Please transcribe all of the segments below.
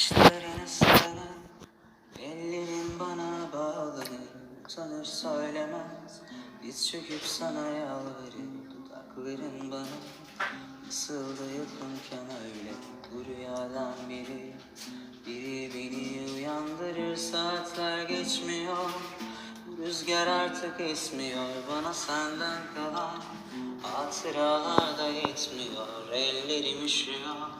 Saçların ıslanır, ellerin bana bağlanır Tanır söylemez, diz çöküp sana yalvarır. Dudakların bana nasıl da yakınken öyle. Bu rüyadan biri, biri beni uyandırır. Saatler geçmiyor, rüzgar artık esmiyor. Bana senden kalan hatıralar da yetmiyor. Ellerim üşüyor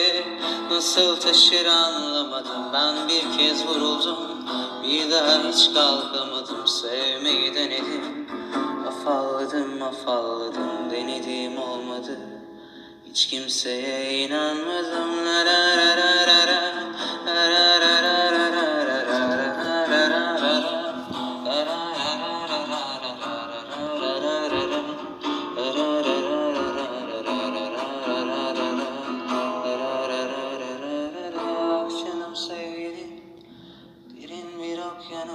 Nasıl taşır anlamadım. Ben bir kez vuruldum Bir daha hiç kalkamadım. Sevmeyi denedim Afalladım afalladım. Denedim olmadı Hiç kimseye inanmadım. La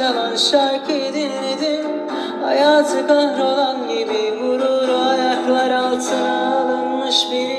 çalan şarkıyı dinledim. Hayatı kahrolan gibi Gururu ayaklar altına alınmış biri